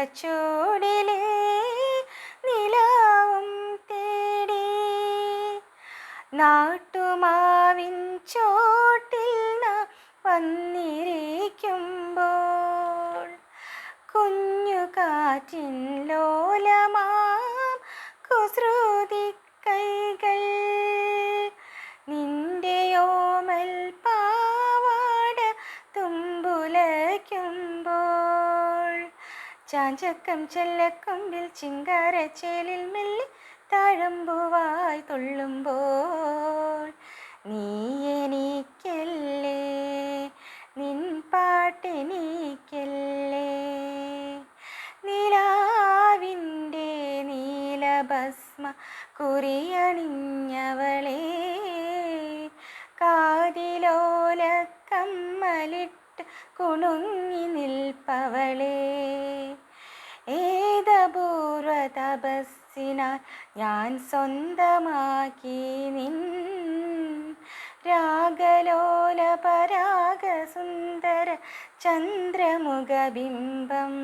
മാസച്ചൂടിലെ നിലാവും തേടി. നാട്ടുമാവിൻ ചോട്ടിൽ വന്നിരിക്കുമ്പോൾ കുഞ്ഞു കാറ്റിൻ ലോലമാം കുസൃതി കൈകൾ. നിന്റെ ഓമൽ പാവാട തുമ്പുലയ്ക്കുമ്പോൾ ചാഞ്ചക്കം ചെല്ലക്കൊമ്പിൽ ചിങ്കാരച്ചേലിൽ മെല്ലെ താഴമ്പുവായി തുള്ളുമ്പോൾ നീ എനിക്കല്ലേ നിൻ പാട്ടെനിക്കല്ലേ നിലാവിന്റെ നീലഭസ്മ കുറിയണിഞ്ഞവളെ കാതിലോലക്കമ്മലിട്ട് കുണുങ്ങി നിൽപ്പവളെ തപസ്സിനാൽ ഞാൻ സ്വന്തമാക്കി നിൻ രാഗലോല പരാഗസുന്ദര ചന്ദ്രമുഖബിംബം